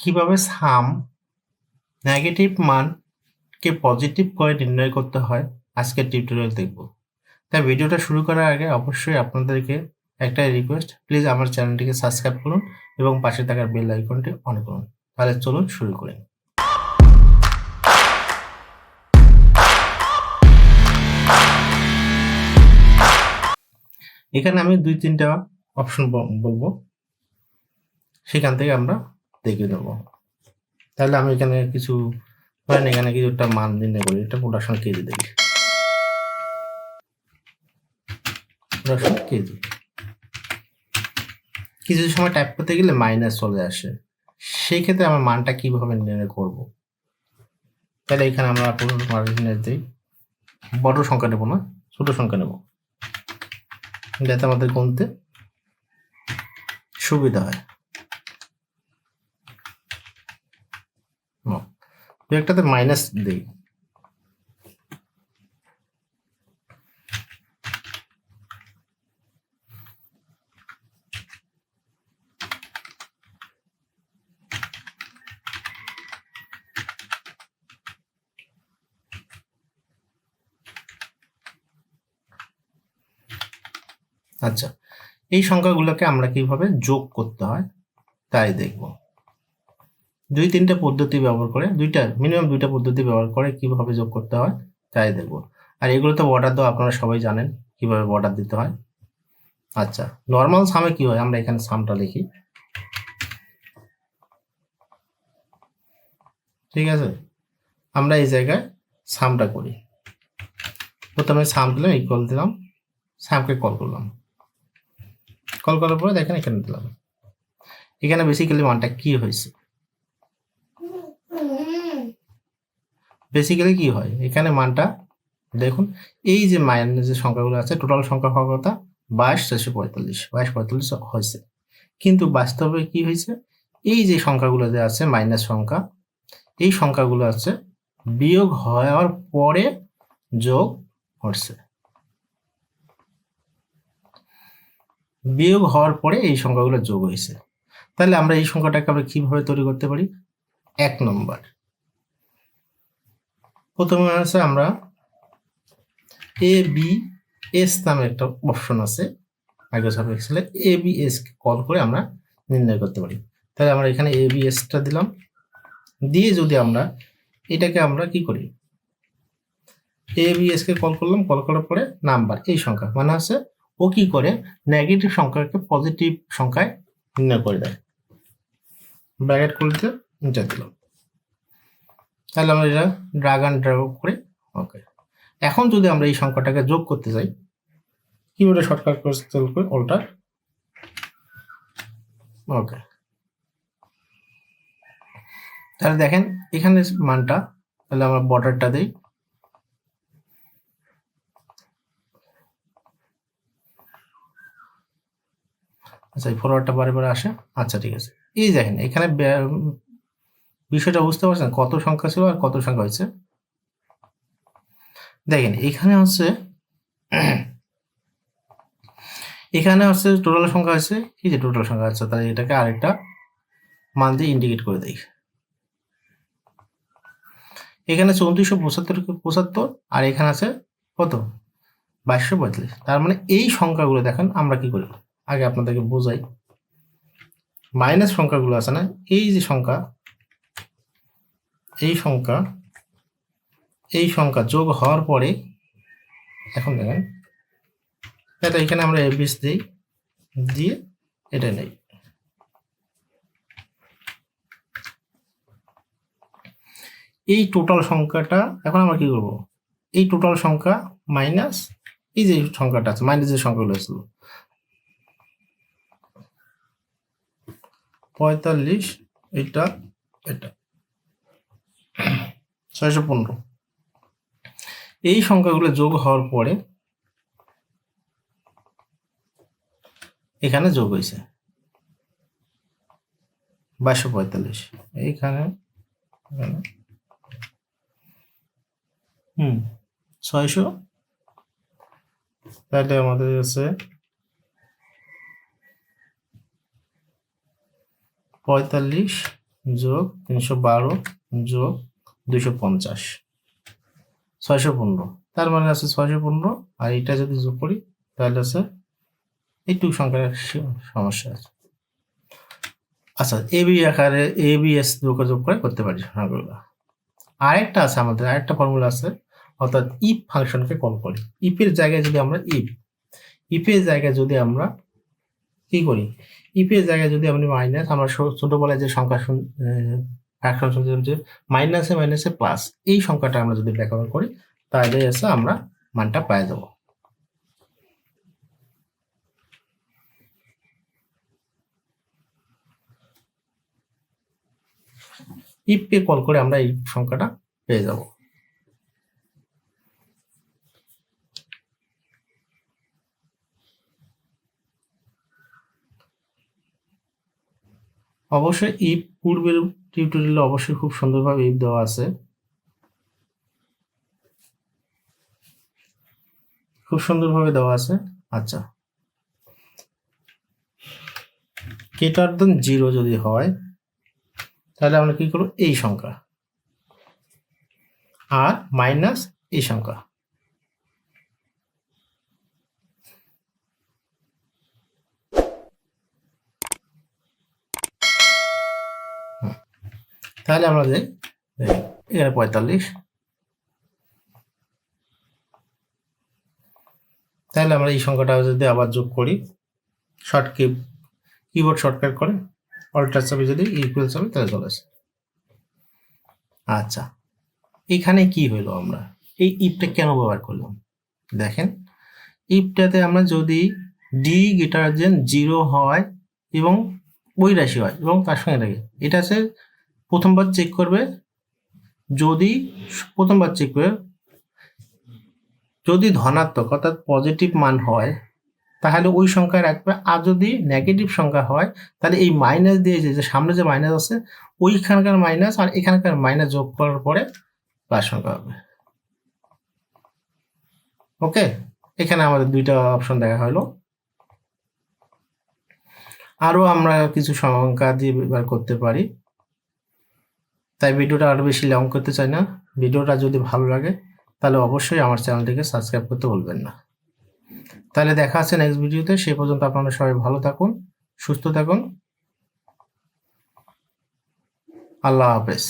কীভাবে সাম নেগেটিভ মানকে পজিটিভ করে নির্ণয় করতে হয়, আজকের টিউটোরিয়াল দেখব। তাই ভিডিওটা শুরু করার আগে অবশ্যই আপনাদেরকে একটা রিকোয়েস্ট প্লিজ আমার চ্যানেলটিকে সাবস্ক্রাইব করুন এবং পাশে থাকার বেল আইকনটি অন করুন। তাহলে চলুন শুরু করি। এখানে আমি দুই তিনটা অপশন বলব। সেখান থেকে আমরা দেখে নেব তাহলে আমি এখানে কিছু, ধরেন এখানে কিছু একটা মান নির্ণয় করি, এটা প্রোডাকশন কেজি দেখি। প্রোডাকশন কেজি কিছু সময় টাইপ করতে গেলে মাইনাস চলে আসে। সেই ক্ষেত্রে আমার মানটা কীভাবে নির্ণয় করব? তাহলে এখানে আমরা দিই। বড় সংখ্যা নেব না, ছোট সংখ্যা নেব। যাতে আমাদের গুনতে সুবিধা হয়। দু একটাতে মাইনাস দিই। আচ্ছা এই সংখ্যাগুলোকে আমরা কীভাবে যোগ করতে হয় তাই দেখব। দুই তিনটা পদ্ধতি ব্যবহার করে, দুইটা মিনিমাম দুইটা পদ্ধতি ব্যবহার করে কীভাবে যোগ করতে হয়, তাই দেখব। আর এগুলো তো বর্ডার তো আপনারা সবাই জানেন কীভাবে বর্ডার দিতে হয়। আচ্ছা নর্মাল সামে কি হয়? আমরা এখানে সামটা লিখি। ঠিক আছে? আমরা এই জায়গায় সামটা করি। প্রথমে সাম দিলাম ইকুয়াল দিলাম সামকে কল করলাম। কল করার পরে দেখেন এখানে দিলাম। এখানে বেসিক্যালি মানটা কি হয়েছে? বেসিক্যালি কি হয়? এখানে মানটা দেখুন, এই যে মাইনাস যে সংখ্যাগুলো আছে টোটাল সংখ্যা হওয়ার কথা বাইশ চারশো পঁয়তাল্লিশ, বাইশ পঁয়তাল্লিশ হয়েছে। কিন্তু বাস্তবে কি হয়েছে? এই যে সংখ্যাগুলো যে আছে, মাইনাস সংখ্যা, এই সংখ্যাগুলো আছে, বিয়োগ হওয়ার পরে যোগ হচ্ছে। বিয়োগ হওয়ার পরে এই সংখ্যাগুলো যোগ হয়েছে। তাহলে আমরা এই সংখ্যাটাকে আমরা কীভাবে তৈরি করতে পারি? এক নম্বর। প্রথমে আছে আমরা এ বি এস নামে একটা অপশন আছে। মাইক্রোসফট এক্সেলে এ বি এস কল করে আমরা নির্ণয় করতে পারি। তাহলে আমরা এখানে এ বি এসটা দিলাম। দিয়ে যদি আমরা এটাকে আমরা কি করি? এ বি এস কে কল করলাম কল করার পরে নাম্বার এই সংখ্যা। মানে আছে ও কি করে? নেগেটিভ সংখ্যাকে পজিটিভ সংখ্যায় নির্ণয় করে দেয়। ব্র্যাকেট করতে নিচে দিলাম। তাহলে আমরা এটা ড্রাগ অ্যান্ড ড্রাগ করে ওকে এখন যদি আমরা এই সংখ্যাটাকে যোগ করতে চাই কিবোর্ডে শর্টকাট করে অল্টার ওকে তাহলে দেখেন, এখানে মানটা, তাহলে আমরা বর্ডারটা দিই। আচ্ছা এই ফরওয়ার্ডটা বারে বারে আসে? আচ্ছা ঠিক আছে। এই দেখেন, এখানে বিষয়টা বুঝতে পারছেন কত সংখ্যা ছিল আর কত সংখ্যা হয়েছে? দেখেন, এখানে হচ্ছে এখানে হচ্ছে টোটাল সংখ্যা আছে এই যে টোটাল সংখ্যা? আছে তাহলে এটাকে আরেকটা মান দিয়ে ইন্ডিকেট করে দেই। এখানে চৌত্রিশশো পঁচাত্তর পঁচাত্তর, আর এখানে আছে কত? বাইশশো পঁয়তাল্লিশ। তার মানে এই সংখ্যাগুলো দেখেন আমরা কি করি? আগে আপনাদেরকে বোঝাই। মাইনাস সংখ্যাগুলো আছে না? এই যে সংখ্যা সংখ্যা, এই সংখ্যা যোগ হওয়ার পরে, এখন দেখেন, এটা এখানে আমরা এবিস দিই, দিয়ে এটা নেই। এই টোটাল সংখ্যাটা, এখন আমরা কি করব? এই টোটাল সংখ্যা মাইনাস এই যে সংখ্যাটা আছে মাইনাস যে সংখ্যাগুলো ছিল পঁয়তাল্লিশ, এটা এটা। ছয়শো পনেরো। এই সংখ্যাগুলো যোগ হওয়ার পরে এখানে যোগ হয়েছে। বাইশশো পঁয়তাল্লিশ। এইখানে হুম, ছয়শো। তাহলে আমাদের আছে পঁয়তাল্লিশ যোগ তিনশো বারো যোগ দুইশো পঞ্চাশ। ছয়শো পনেরো। তার মানে আছে ছয়শো পনেরো, আর এটা যদি যোগ করি, তাহলে আছে এইটুকু সংখ্যার সমস্যা আছে। আচ্ছা এ বি আকারে, এ বি এস যোগ যোগ করে করতে পারি সংখ্যাগুলো। আরেকটা আছে আমাদের, আরেকটা ফর্মুলা আছে, অর্থাৎ ইফ ফাংশনকে কল করি। ইফের জায়গায় যদি আমরা ইফ ইফের জায়গায় যদি আমরা কি করি? ইফের জায়গায় যদি আপনি মাইনাস আমরা ছোটবেলায় যে সংখ্যা যে মাইনাসে মাইনাসে প্লাস এই সংখ্যাটা আমরা যদি ব্যবহার করি, তাহলে এসে আমরা মানটা পাই যাব ইফকে কল করে আমরা এই সংখ্যাটা পেয়ে যাব। অবশ্যই ইফ পূর্বের টিউটোরিয়ালে অবশ্যই খুব সুন্দরভাবে ইফ দেওয়া আছে। খুব সুন্দরভাবে দেওয়া আছে। আচ্ছা। কেটার দেন জিরো যদি হয়, তাহলে আমরা কি করব? এই সংখ্যা। আর মাইনাস এই সংখ্যা হুম। তাহলে আমরা যাই। এগারো পঁয়তাল্লিশ। তাহলে আমরা এই সংখ্যাটা যদি আবার যোগ করি শর্ট কি কিবোর্ড শর্টকাট করে অল্টার চাপে যদি ইকুয়াল চাপে, তাহলে চলে আসে। আচ্ছা এখানে কি হইল আমরা? এই ইপটা কেন ব্যবহার করলাম? দেখেন ইপটাতে আমরা যদি ডি গিটারজেন জিরো হয় এবং ওই রাশি হয় এবং তার সঙ্গে লাগে এটা আছে প্রথমবার চেক করবে, যদি প্রথমবার চেক করবে, যদি ধনাত্মক অর্থাৎ পজিটিভ মান হয়, তাহলে ওই সংখ্যা রাখবে। আর যদি নেগেটিভ সংখ্যা হয়, তাহলে এই মাইনাস দিয়ে যে সামনে যে মাইনাস আছে, ওইখানকার মাইনাস আর এখানকার মাইনাস যোগ করার পরে প্লাস সংখ্যা হবে। ওকে এখানে আমাদের দুইটা অপশন দেখা হলো। আরও আমরা কিছু সংখ্যা দিয়ে ব্যবহার করতে পারি। তাই ভিডিওটা আরও বেশি লং করতে চাই না। ভিডিওটা যদি ভালো লাগে, তাহলে অবশ্যই আমার চ্যানেলটিকে সাবস্ক্রাইব করতে বলবেন না। তাহলে দেখা আছে নেক্সট ভিডিওতে। সে পর্যন্ত আপনারা সবাই ভালো থাকুন, সুস্থ থাকুন। আল্লাহ হাফেজ।